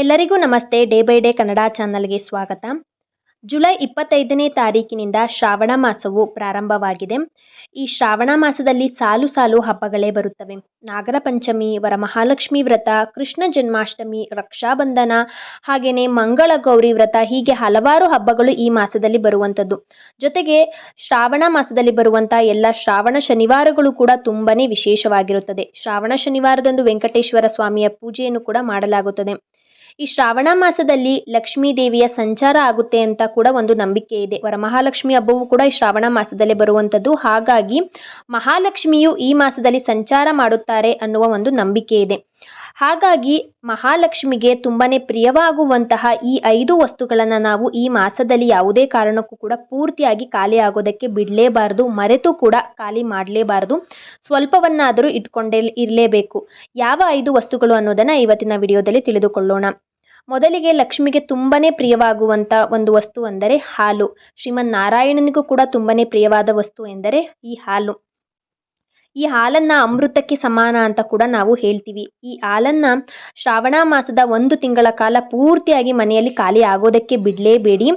ಎಲ್ಲರಿಗೂ ನಮಸ್ತೆ. Day by day Kannada ಚಾನಲ್ಗೆ ಸ್ವಾಗತ. ಜುಲೈ ಇಪ್ಪತ್ತೈದನೇ ತಾರೀಕಿನಿಂದ ಶ್ರಾವಣ ಮಾಸವು ಪ್ರಾರಂಭವಾಗಿದೆ. ಈ ಶ್ರಾವಣ ಮಾಸದಲ್ಲಿ ಸಾಲು ಸಾಲು ಹಬ್ಬಗಳೇ ಬರುತ್ತವೆ. ನಾಗರ ಪಂಚಮಿ, ವರಮಹಾಲಕ್ಷ್ಮಿ ವ್ರತ, ಕೃಷ್ಣ ಜನ್ಮಾಷ್ಟಮಿ, ರಕ್ಷಾಬಂಧನ ಹಾಗೆಯೇ ಮಂಗಳ ಗೌರಿ ವ್ರತ ಹೀಗೆ ಹಲವಾರು ಹಬ್ಬಗಳು ಈ ಮಾಸದಲ್ಲಿ ಬರುವಂಥದ್ದು. ಜೊತೆಗೆ ಶ್ರಾವಣ ಮಾಸದಲ್ಲಿ ಬರುವಂಥ ಎಲ್ಲ ಶ್ರಾವಣ ಶನಿವಾರಗಳು ಕೂಡ ತುಂಬನೇ ವಿಶೇಷವಾಗಿರುತ್ತದೆ. ಶ್ರಾವಣ ಶನಿವಾರದಂದು ವೆಂಕಟೇಶ್ವರ ಸ್ವಾಮಿಯ ಪೂಜೆಯನ್ನು ಕೂಡ ಮಾಡಲಾಗುತ್ತದೆ. ಈ ಶ್ರಾವಣ ಮಾಸದಲ್ಲಿ ಲಕ್ಷ್ಮೀ ದೇವಿಯ ಸಂಚಾರ ಆಗುತ್ತೆ ಅಂತ ಕೂಡ ಒಂದು ನಂಬಿಕೆ ಇದೆ. ವರಮಹಾಲಕ್ಷ್ಮಿ ಹಬ್ಬವು ಕೂಡ ಈ ಶ್ರಾವಣ ಮಾಸದಲ್ಲಿ ಬರುವಂಥದ್ದು. ಹಾಗಾಗಿ ಮಹಾಲಕ್ಷ್ಮಿಯು ಈ ಮಾಸದಲ್ಲಿ ಸಂಚಾರ ಮಾಡುತ್ತಾರೆ ಅನ್ನುವ ಒಂದು ನಂಬಿಕೆ ಇದೆ. ಹಾಗಾಗಿ ಮಹಾಲಕ್ಷ್ಮಿಗೆ ತುಂಬಾನೇ ಪ್ರಿಯವಾಗುವಂತಹ ಈ ಐದು ವಸ್ತುಗಳನ್ನು ನಾವು ಈ ಮಾಸದಲ್ಲಿ ಯಾವುದೇ ಕಾರಣಕ್ಕೂ ಕೂಡ ಪೂರ್ತಿಯಾಗಿ ಖಾಲಿ ಆಗೋದಕ್ಕೆ ಬಿಡಲೇಬಾರದು. ಮರೆತು ಕೂಡ ಖಾಲಿ ಮಾಡಲೇಬಾರದು. ಸ್ವಲ್ಪವನ್ನಾದರೂ ಇಟ್ಕೊಂಡೇ ಇರಲೇಬೇಕು. ಯಾವ ಐದು ವಸ್ತುಗಳು ಅನ್ನೋದನ್ನು ಇವತ್ತಿನ ವಿಡಿಯೋದಲ್ಲಿ ತಿಳಿದುಕೊಳ್ಳೋಣ. ಮೊದಲಿಗೆ ಲಕ್ಷ್ಮಿಗೆ ತುಂಬನೇ ಪ್ರಿಯವಾಗುವಂಥ ಒಂದು ವಸ್ತು ಅಂದರೆ ಹಾಲು. ಶ್ರೀಮನ್ ನಾರಾಯಣನಿಗೂ ಕೂಡ ತುಂಬನೇ ಪ್ರಿಯವಾದ ವಸ್ತು ಎಂದರೆ ಈ ಹಾಲು. ಈ ಹಾಲನ್ನು ಅಮೃತಕ್ಕೆ ಸಮಾನ ಅಂತ ಕೂಡ ನಾವು ಹೇಳ್ತೀವಿ. ಈ ಹಾಲನ್ನು ಶ್ರಾವಣ ಮಾಸದ ಒಂದು ತಿಂಗಳ ಕಾಲ ಪೂರ್ತಿಯಾಗಿ ಮನೆಯಲ್ಲಿ ಖಾಲಿ ಆಗೋದಕ್ಕೆ ಬಿಡಲೇಬೇಡಿ.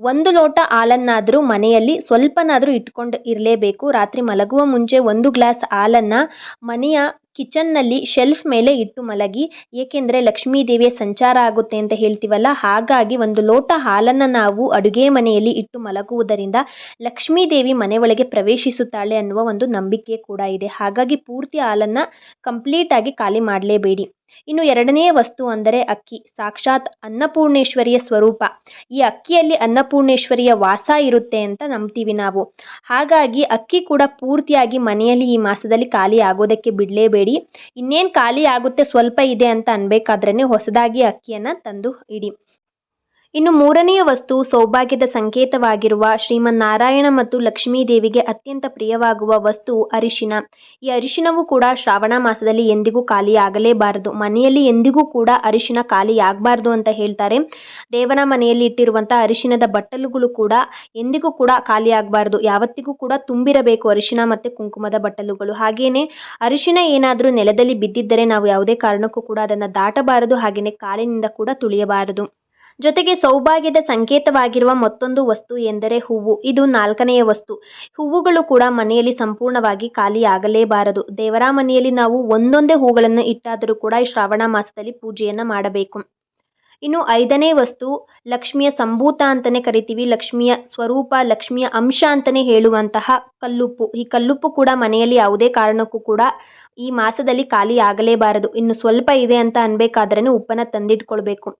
ಒಂದು ಲೋಟ ಹಾಲನ್ನಾದರೂ ಮನೆಯಲ್ಲಿ ಸ್ವಲ್ಪನಾದರೂ ಇಟ್ಕೊಂಡು ಇರಲೇಬೇಕು. ರಾತ್ರಿ ಮಲಗುವ ಮುಂಚೆ ಒಂದು ಗ್ಲಾಸ್ ಹಾಲನ್ನು ಮನೆಯ ಕಿಚನ್ನಲ್ಲಿ ಶೆಲ್ಫ್ ಮೇಲೆ ಇಟ್ಟು ಮಲಗಿ, ಏಕೆಂದರೆ ಲಕ್ಷ್ಮೀ ದೇವಿಯ ಸಂಚಾರ ಆಗುತ್ತೆ ಅಂತ ಹೇಳ್ತೀವಲ್ಲ, ಹಾಗಾಗಿ ಒಂದು ಲೋಟ ಹಾಲನ್ನು ನಾವು ಅಡುಗೆ ಮನೆಯಲ್ಲಿ ಇಟ್ಟು ಮಲಗುವುದರಿಂದ ಲಕ್ಷ್ಮೀ ದೇವಿ ಮನೆ ಒಳಗೆ ಪ್ರವೇಶಿಸುತ್ತಾಳೆ ಅನ್ನುವ ಒಂದು ನಂಬಿಕೆ ಕೂಡ ಇದೆ. ಹಾಗಾಗಿ ಪೂರ್ತಿ ಹಾಲನ್ನು ಕಂಪ್ಲೀಟಾಗಿ ಖಾಲಿ ಮಾಡಲೇಬೇಡಿ. ಇನ್ನು ಎರಡನೇ ವಸ್ತು ಅಂದರೆ ಅಕ್ಕಿ, ಸಾಕ್ಷಾತ್ ಅನ್ನಪೂರ್ಣೇಶ್ವರಿಯ ಸ್ವರೂಪ. ಈ ಅಕ್ಕಿಯಲ್ಲಿ ಅನ್ನಪೂರ್ಣೇಶ್ವರಿಯ ವಾಸ ಇರುತ್ತೆ ಅಂತ ನಂಬ್ತೀವಿ ನಾವು. ಹಾಗಾಗಿ ಅಕ್ಕಿ ಕೂಡ ಪೂರ್ತಿಯಾಗಿ ಮನೆಯಲ್ಲಿ ಈ ಮಾಸದಲ್ಲಿ ಖಾಲಿ ಆಗೋದಕ್ಕೆ ಬಿಡಲೇಬೇಡಿ. ಇನ್ನೇನು ಖಾಲಿ ಆಗುತ್ತೆ ಸ್ವಲ್ಪ ಇದೆ ಅಂತ ಅನ್ಬೇಕಾದ್ರೇ ಹೊಸದಾಗಿ ಅಕ್ಕಿಯನ್ನು ತಂದು ಇಡಿ. ಇನ್ನು ಮೂರನೆಯ ವಸ್ತು ಸೌಭಾಗ್ಯದ ಸಂಕೇತವಾಗಿರುವ ಶ್ರೀಮನ್ನಾರಾಯಣ ಮತ್ತು ಲಕ್ಷ್ಮೀ ದೇವಿಗೆ ಅತ್ಯಂತ ಪ್ರಿಯವಾಗುವ ವಸ್ತು ಅರಿಶಿನ. ಈ ಅರಿಶಿನವು ಕೂಡ ಶ್ರಾವಣ ಮಾಸದಲ್ಲಿ ಎಂದಿಗೂ ಖಾಲಿಯಾಗಲೇಬಾರದು. ಮನೆಯಲ್ಲಿ ಎಂದಿಗೂ ಕೂಡ ಅರಿಶಿನ ಖಾಲಿಯಾಗಬಾರದು ಅಂತ ಹೇಳ್ತಾರೆ. ದೇವನ ಮನೆಯಲ್ಲಿ ಇಟ್ಟಿರುವಂಥ ಅರಿಶಿನದ ಬಟ್ಟಲುಗಳು ಕೂಡ ಎಂದಿಗೂ ಕೂಡ ಖಾಲಿಯಾಗಬಾರದು. ಯಾವತ್ತಿಗೂ ಕೂಡ ತುಂಬಿರಬೇಕು ಅರಿಶಿನ ಮತ್ತು ಕುಂಕುಮದ ಬಟ್ಟಲುಗಳು. ಹಾಗೆಯೇ ಅರಿಶಿನ ಏನಾದರೂ ನೆಲದಲ್ಲಿ ಬಿದ್ದಿದ್ದರೆ ನಾವು ಯಾವುದೇ ಕಾರಣಕ್ಕೂ ಕೂಡ ಅದನ್ನು ದಾಟಬಾರದು. ಹಾಗೆಯೇ ಕಾಲಿನಿಂದ ಕೂಡ ತುಳಿಯಬಾರದು. ಜೊತೆಗೆ ಸೌಭಾಗ್ಯದ ಸಂಕೇತವಾಗಿರುವ ಮತ್ತೊಂದು ವಸ್ತು ಎಂದರೆ ಹೂವು. ಇದು ನಾಲ್ಕನೆಯ ವಸ್ತು. ಹೂವುಗಳು ಕೂಡ ಮನೆಯಲ್ಲಿ ಸಂಪೂರ್ಣವಾಗಿ ಖಾಲಿಯಾಗಲೇಬಾರದು. ದೇವರ ಮನೆಯಲ್ಲಿ ನಾವು ಒಂದೊಂದೇ ಹೂಗಳನ್ನು ಇಟ್ಟಾದರೂ ಕೂಡ ಈ ಶ್ರಾವಣ ಮಾಸದಲ್ಲಿ ಪೂಜೆಯನ್ನು ಮಾಡಬೇಕು. ಇನ್ನು ಐದನೇ ವಸ್ತು, ಲಕ್ಷ್ಮಿಯ ಸಂಭೂತ ಅಂತಲೇ ಕರಿತೀವಿ. ಲಕ್ಷ್ಮಿಯ ಸ್ವರೂಪ, ಲಕ್ಷ್ಮಿಯ ಅಂಶ ಅಂತಲೇ ಹೇಳುವಂತಹ ಕಲ್ಲುಪ್ಪು. ಈ ಕಲ್ಲುಪ್ಪು ಕೂಡ ಮನೆಯಲ್ಲಿ ಯಾವುದೇ ಕಾರಣಕ್ಕೂ ಕೂಡ ಈ ಮಾಸದಲ್ಲಿ ಖಾಲಿ ಆಗಲೇಬಾರದು ಇನ್ನು ಸ್ವಲ್ಪ ಇದೆ ಅಂತ ಅನ್ಬೇಕಾದ್ರೂ ಉಪ್ಪನ್ನು ತಂದಿಟ್ಕೊಳ್ಬೇಕು.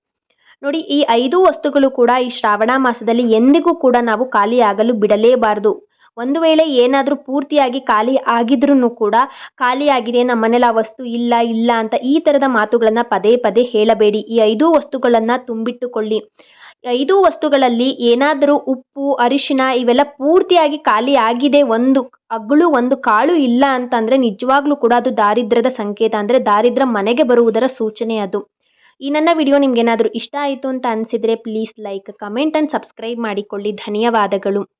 ನೋಡಿ, ಈ ಐದು ವಸ್ತುಗಳು ಕೂಡ ಈ ಶ್ರಾವಣ ಮಾಸದಲ್ಲಿ ಎಂದಿಗೂ ಕೂಡ ನಾವು ಖಾಲಿಯಾಗಲು ಬಿಡಲೇಬಾರದು. ಒಂದು ವೇಳೆ ಏನಾದರೂ ಪೂರ್ತಿಯಾಗಿ ಖಾಲಿ ಆಗಿದ್ರೂ ಕೂಡ ಖಾಲಿಯಾಗಿದೆ, ನಮ್ಮ ಮನೇಲಿ ಆ ವಸ್ತು ಇಲ್ಲ ಇಲ್ಲ ಅಂತ ಈ ಥರದ ಮಾತುಗಳನ್ನು ಪದೇ ಪದೇ ಹೇಳಬೇಡಿ. ಈ ಐದು ವಸ್ತುಗಳನ್ನು ತುಂಬಿಟ್ಟುಕೊಳ್ಳಿ. ಐದು ವಸ್ತುಗಳಲ್ಲಿ ಏನಾದರೂ ಉಪ್ಪು ಅರಿಶಿನ ಇವೆಲ್ಲ ಪೂರ್ತಿಯಾಗಿ ಖಾಲಿ ಆಗಿದೆ, ಒಂದು ಅಗಳು ಒಂದು ಕಾಳು ಇಲ್ಲ ಅಂತಂದರೆ ನಿಜವಾಗ್ಲೂ ಕೂಡ ಅದು ದಾರಿದ್ರ್ಯದ ಸಂಕೇತ. ಅಂದರೆ ದಾರಿದ್ರ್ಯ ಮನೆಗೆ ಬರುವುದರ ಸೂಚನೆ ಅದು. ಈ ನನ್ನ ವಿಡಿಯೋ ನಿಮಗೇನಾದರೂ ಇಷ್ಟ ಆಯಿತು ಅಂತ ಅನಿಸಿದರೆ please like comment and subscribe ಮಾಡಿಕೊಳ್ಳಿ. ಧನ್ಯವಾದಗಳು.